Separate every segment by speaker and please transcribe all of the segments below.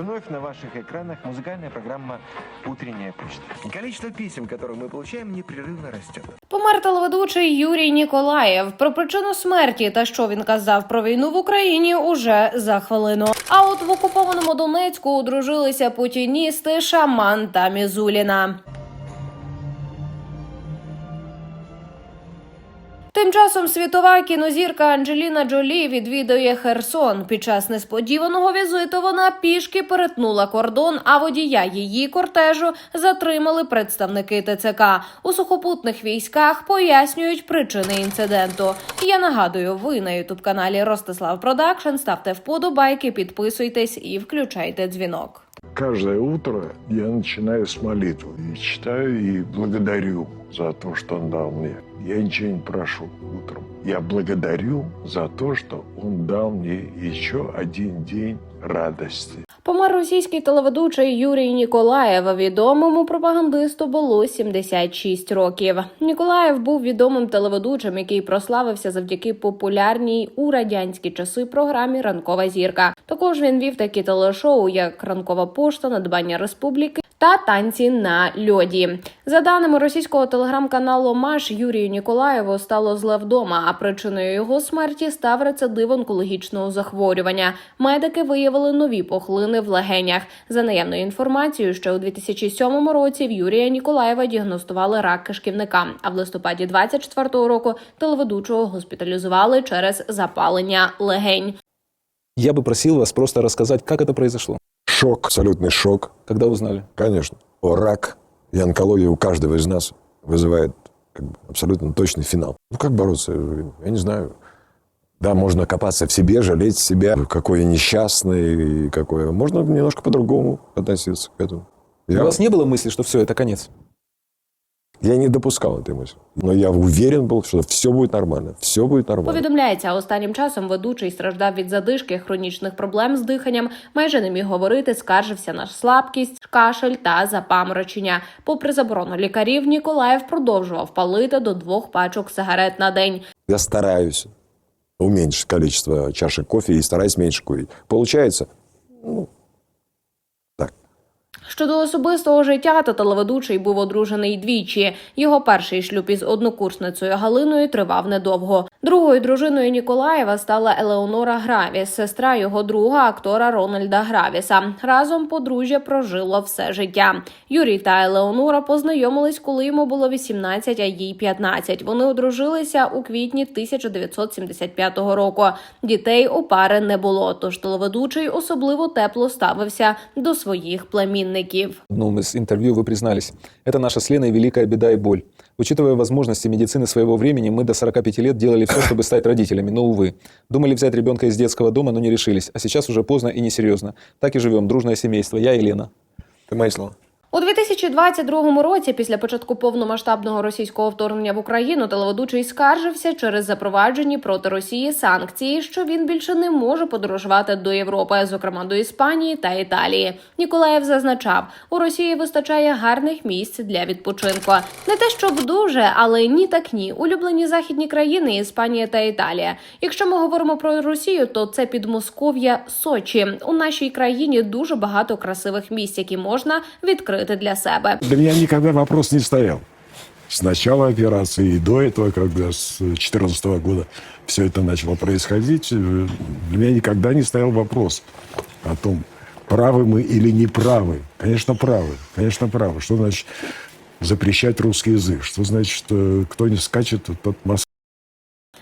Speaker 1: Вновь на ваших экранах музыкальная программа «Утренняя почта».
Speaker 2: Количество писем, которые мы получаем, непрерывно растет.
Speaker 3: Помер телеведучий Юрій Ніколаєв. Про причину смерті та що він казав про війну в Україні уже за хвилину. А от в окупованому Донецьку одружилися путіністи Шаман та Мізуліна. Тим часом світова кінозірка Анджеліна Джолі відвідує Херсон. Під час несподіваного візиту вона пішки перетнула кордон, а водія її кортежу затримали представники ТЦК. У сухопутних військах пояснюють причини інциденту. Я нагадую, ви на ютуб каналі Ростислав Продакшн. Ставте вподобайки, підписуйтесь і включайте дзвінок.
Speaker 4: Каждое утро я начинаю с молитвы и читаю и благодарю за то, что Он дал мне. Я ничего не прошу утром. Я благодарю за то, что Он дал мне еще один день радости.
Speaker 3: Помер російський телеведучий Юрій Ніколаєв. Відомому пропагандисту було 76 років. Ніколаєв був відомим телеведучим, який прославився завдяки популярній у радянські часи програмі Ранкова зірка. Також він вів такі телешоу, як Ранкова пошта, Надбання Республіки. Та танці на льоді за даними російського телеграм-каналу Маш Юрію Ніколаєву стало зле вдома. А причиною його смерті став рецидив онкологічного захворювання. Медики виявили нові пухлини в легенях. За наявною інформацією, ще у 2007 році в Юрія Ніколаєва діагностували рак кишківника. А в листопаді 24-го року телеведучого госпіталізували через запалення легень.
Speaker 5: Я бы просил вас просто рассказать, как это произошло,
Speaker 4: Шок, абсолютный шок,
Speaker 5: когда узнали.
Speaker 4: конечно. О, рак и онкология у каждого из нас вызывает как бы, абсолютно точный финал. Ну, как бороться? Я не знаю. Да, можно копаться в себе, жалеть себя, какой я несчастный, и какой... Можно немножко по-другому относиться к этому. Я,
Speaker 5: У вас не было мысли, что все, это конец?
Speaker 4: я не допускал этой мысли. Но я уверен был, что все будет нормально. Все будет нормально.
Speaker 3: Повідомляється, останнім часом ведучий страждав від задишки, хронічних проблем з диханням, майже не міг говорити, скаржився на слабкість, кашель та запаморочення. Попри заборону лікарів, Ніколаєв продовжував палити до двох пачок сигарет на день.
Speaker 4: Я стараюсь уменьшить количество чашек кофе и стараюсь меньше курить. Получается? Ну, так.
Speaker 3: Щодо особистого життя, то телеведучий був одружений двічі. Його перший шлюб із однокурсницею Галиною тривав недовго. Другою дружиною Ніколаєва стала Елеонора Гравіс, сестра його друга актора Рональда Гравіса. Разом подружжя прожило все життя. Юрій та Елеонора познайомились, коли йому було 18, а їй 15. Вони одружилися у квітні 1975 року. Дітей у пари не було, тож телеведучий особливо тепло ставився до своїх племінників.
Speaker 5: В одном из интервью вы признались, это наша с Леной великая беда и боль. Учитывая возможности медицины своего времени, мы до 45 лет делали все, чтобы стать родителями, но, увы. Думали взять ребенка из детского дома, но не решились. А сейчас уже поздно и несерьезно. Так и живем, дружное семейство, я и Лена.
Speaker 4: Это мои слова.
Speaker 3: У 2022 році, після початку повномасштабного російського вторгнення в Україну, телеведучий скаржився через запроваджені проти Росії санкції, що він більше не може подорожувати до Європи, зокрема до Іспанії та Італії. Ніколаєв зазначав, у Росії вистачає гарних місць для відпочинку. Не те, щоб дуже, але ні так ні. Улюблені західні країни Іспанія та Італія. Якщо ми говоримо про Росію, то це Підмосков'я Сочі. У нашій країні дуже багато красивих місць, які можна відкрити для себе.
Speaker 4: Для меня никогда вопрос не стоял. С начала операции и до этого, когда с 2014 года все это начало происходить, э, для меня никогда не стоял вопрос о том, правы мы или не правы. Конечно, правы. Конечно, правы. Что значит запрещать русский язык? Что значит, э, кто не скачет, тот Москва.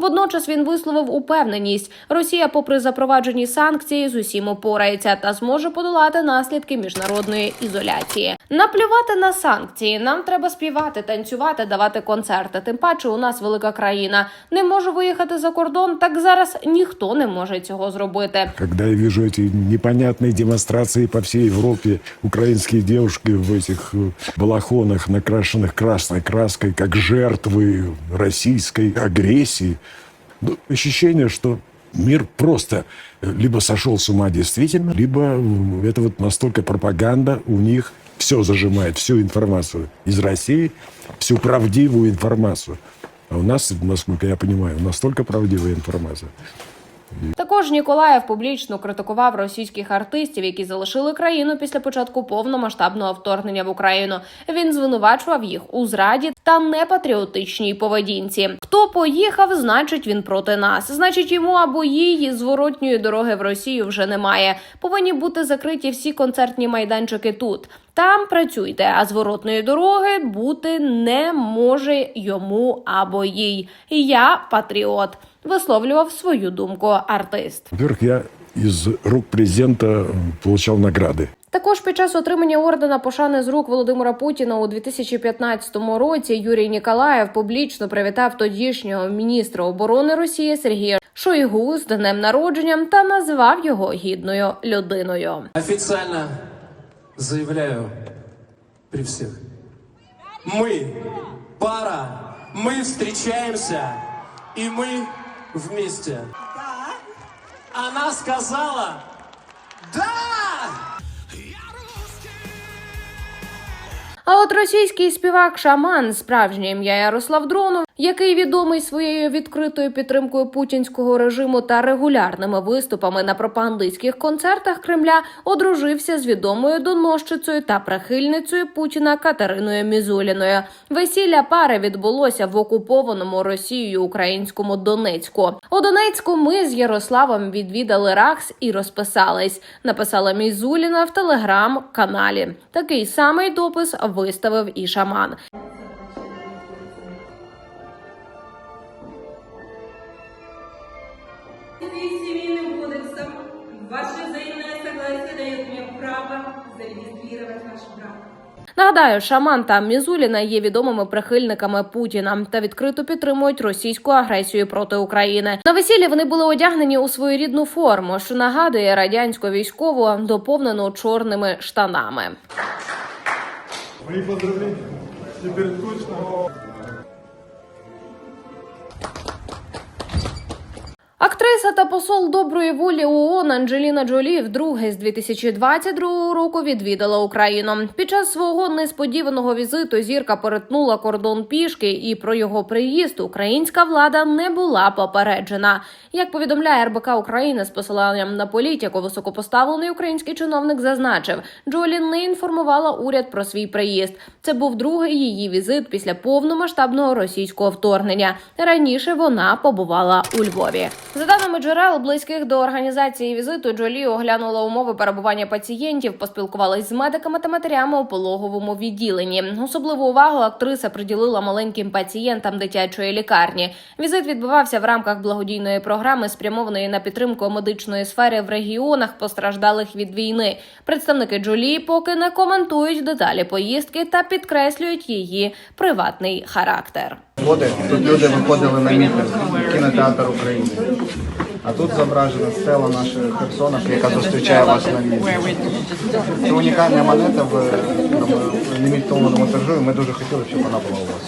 Speaker 3: Водночас він висловив упевненість, Росія, попри запроваджені санкції, з усім опорається та зможе подолати наслідки міжнародної ізоляції. Наплювати на санкції. Нам треба співати, танцювати, давати концерти. Тим паче, у нас велика країна. Не можу виїхати за кордон. Так зараз ніхто не може цього зробити.
Speaker 4: Когда я вижу эти непонятные демонстрации по всей Европе, украинские девушки в этих э, балахонах, накрашенных красной краской, как жертвы российской агрессии, ну, Ощущение, что мир просто э, либо сошел с ума действительно, либо это вот настолько пропаганда у них все зажимает, всю информацию из России, всю правдивую информацию. А у нас, насколько я понимаю, настолько правдивая информация.
Speaker 3: Також Ніколаєв публічно критикував російських артистів, які залишили країну після початку повномасштабного вторгнення в Україну. Він звинувачував їх у зраді та непатріотичній поведінці. Хто поїхав, значить він проти нас. Значить, йому або її зворотньої дороги в Росію вже немає. Повинні бути закриті всі концертні майданчики тут. Там працюйте, а зворотної дороги бути не може йому або їй. Я патріот Висловлював свою думку артист.
Speaker 4: Во-первых, я из рук президента э, получал награды.
Speaker 3: Також під час отримання ордена пошани з рук Володимира Путіна у 2015 році Юрій Ніколаєв публічно привітав тодішнього міністра оборони Росії Сергія Шойгу з днем народження та назвав його гідною людиною.
Speaker 6: Официально заявляю при всех. Мы пара, мы встречаемся, и мы вместе. Она сказала «Да!»
Speaker 3: А от російський співак Шаман, справжнє ім'я Ярослав Дронов, який відомий своєю відкритою підтримкою путінського режиму та регулярними виступами на пропагандистських концертах Кремля, одружився з відомою доносчицею та прихильницею Путіна Катериною Мізуліною. Весілля пари відбулося в окупованому Росією українському Донецьку. У Донецьку ми з Ярославом відвідали Ракс і розписались. Написала Мізуліна в телеграм-каналі. Такий самий допис виставив і шаман.
Speaker 7: С семейным кодексом ваше взаимное согласие дает мне право зарегистрировать ваш брак.
Speaker 3: Нагадаю, шаман та Мізуліна є відомими прихильниками Путіна та відкрито підтримують російську агресію проти України. На весіллі вони були одягнені у своєрідну форму, що нагадує радянську військову, доповнену чорними штанами.
Speaker 8: Мої поздравлення. Тепер точно.
Speaker 3: Актриса та посол доброї волі ООН Анджеліна Джолі вдруге з 2022 року відвідала Україну. Під час свого несподіваного візиту зірка перетнула кордон пішки, і про його приїзд українська влада не була попереджена. Як повідомляє РБК України з посиланням на політику, високопоставлений український чиновник зазначив, Джолі не інформувала уряд про свій приїзд. Це був другий її візит після повномасштабного російського вторгнення. Раніше вона побувала у Львові. За даними джерел, близьких до організації візиту, Джолі оглянула умови перебування пацієнтів, поспілкувалась з медиками та матерями у пологовому відділенні. Особливу увагу актриса приділила маленьким пацієнтам дитячої лікарні. Візит відбувався в рамках благодійної програми, спрямованої на підтримку медичної сфери в регіонах, постраждалих від війни. Представники Джолі поки не коментують деталі поїздки та підкреслюють її приватний характер.
Speaker 9: Тут люди виходили на мітинг кінотеатр України. Thank you. А тут зображена стела нашої Херсонівки, яка зустрічає вас на місці. Це унікальна монета в лімітованому тиражу, і ми дуже хотіли, щоб вона була у вас.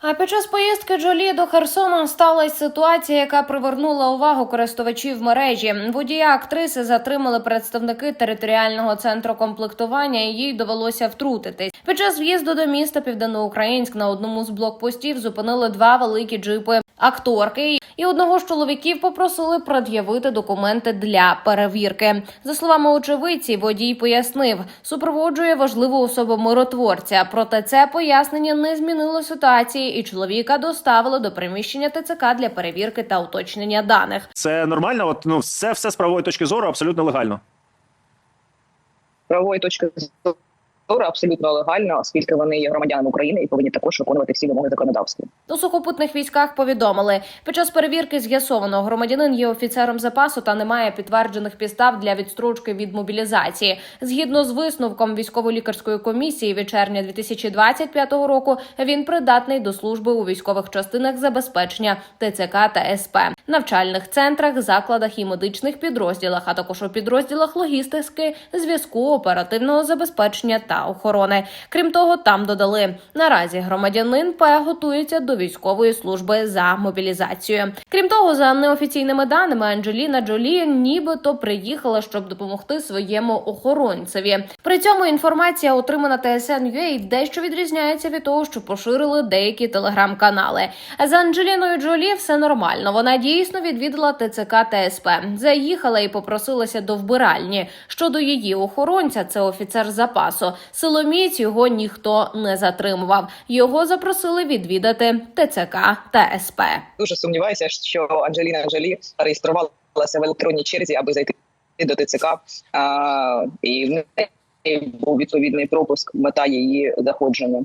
Speaker 3: А під час поїздки Джолі до Херсона сталася ситуація, яка привернула увагу користувачів мережі. Водія актриси затримали представники територіального центру комплектування, і їй довелося втрутитись. Під час в'їзду до міста Південноукраїнськ на одному з блокпостів зупинили два великі джипи акторки. І одного з чоловіків попросили пред'явити документи для перевірки. За словами очевидці, водій пояснив, супроводжує важливу особу миротворця. Проте це пояснення не змінило ситуації, і чоловіка доставили до приміщення ТЦК для перевірки та уточнення даних.
Speaker 10: Це нормально, от ну все, все з правової точки зору абсолютно легально.
Speaker 11: правової точки зору абсолютно легально, оскільки вони є громадянами України і повинні також виконувати всі вимоги законодавства.
Speaker 3: У сухопутних військах повідомили, під час перевірки з'ясовано, громадянин є офіцером запасу та не має підтверджених підстав для відстрочки від мобілізації. Згідно з висновком військово-лікарської комісії від червня 2025 року, він придатний до служби у військових частинах забезпечення ТЦК та СП. Навчальних центрах, закладах і медичних підрозділах, а також у підрозділах логістики, зв'язку, оперативного забезпечення та охорони. Крім того, там додали наразі громадянин П готується до військової служби за мобілізацією. Крім того, за неофіційними даними, Анджеліна Джолі нібито приїхала, щоб допомогти своєму охоронцеві. При цьому інформація, отримана TSN.ua, дещо відрізняється від того, що поширили деякі телеграм-канали. З Анджеліною Джолі все нормально. Вона дійсно відвідала ТЦК та СП. Заїхала і попросилася до вбиральні. Щодо її охоронця, це офіцер запасу. Силоміць його ніхто не затримував. Його запросили відвідати ТЦК та СП.
Speaker 11: Дуже сумніваюся, що Анджеліна Джолі реєструвалася в електронній черзі, аби зайти до ТЦК. А, і в неї був відповідний пропуск, мета її заходження.